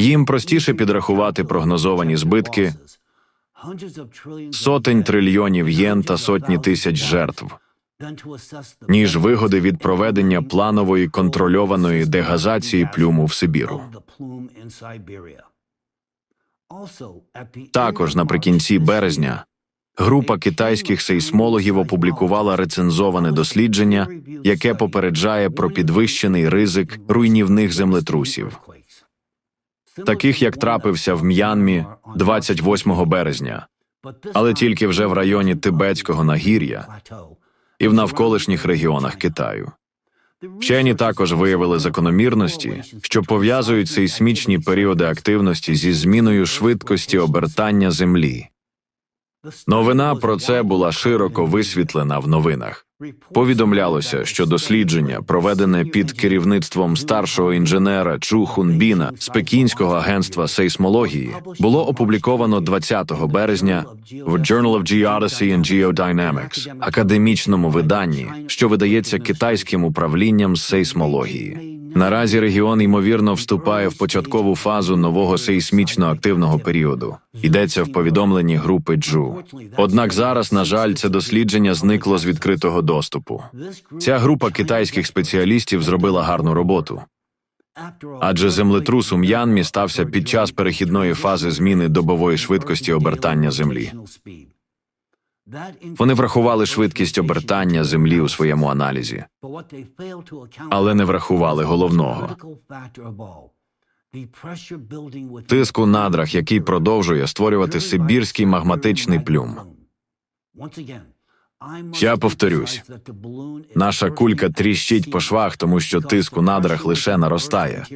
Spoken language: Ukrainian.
Їм простіше підрахувати прогнозовані збитки. Сотень трильйонів єн та сотні тисяч жертв, ніж вигоди від проведення планової контрольованої дегазації плюму в Сибіру. Також наприкінці березня група китайських сейсмологів опублікувала рецензоване дослідження, яке попереджає про підвищений ризик руйнівних землетрусів, таких як трапився в М'янмі 28 березня, але тільки вже в районі Тибетського нагір'я і в навколишніх регіонах Китаю. Вчені також виявили закономірності, що пов'язують сейсмічні періоди активності зі зміною швидкості обертання Землі. Новина про це була широко висвітлена в новинах. Повідомлялося, що дослідження, проведене під керівництвом старшого інженера Чу Хунбіна з Пекінського агентства сейсмології, було опубліковано 20 березня в Journal of Geodesy and Geodynamics, академічному виданні, що видається китайським управлінням сейсмології. Наразі регіон ймовірно вступає в початкову фазу нового сейсмічно активного періоду. Йдеться в повідомленні групи Джу. Однак зараз, на жаль, це дослідження зникло з відкритого доступу. Ця група китайських спеціалістів зробила гарну роботу. Адже землетрус у М'янмі стався під час перехідної фази зміни добової швидкості обертання землі. Вони врахували швидкість обертання землі у своєму аналізі, але не врахували головного тиск у надрах, який продовжує створювати сибірський магматичний плюм. Я повторюсь, Наша кулька тріщить по швах, тому що тиск у надрах лише наростає.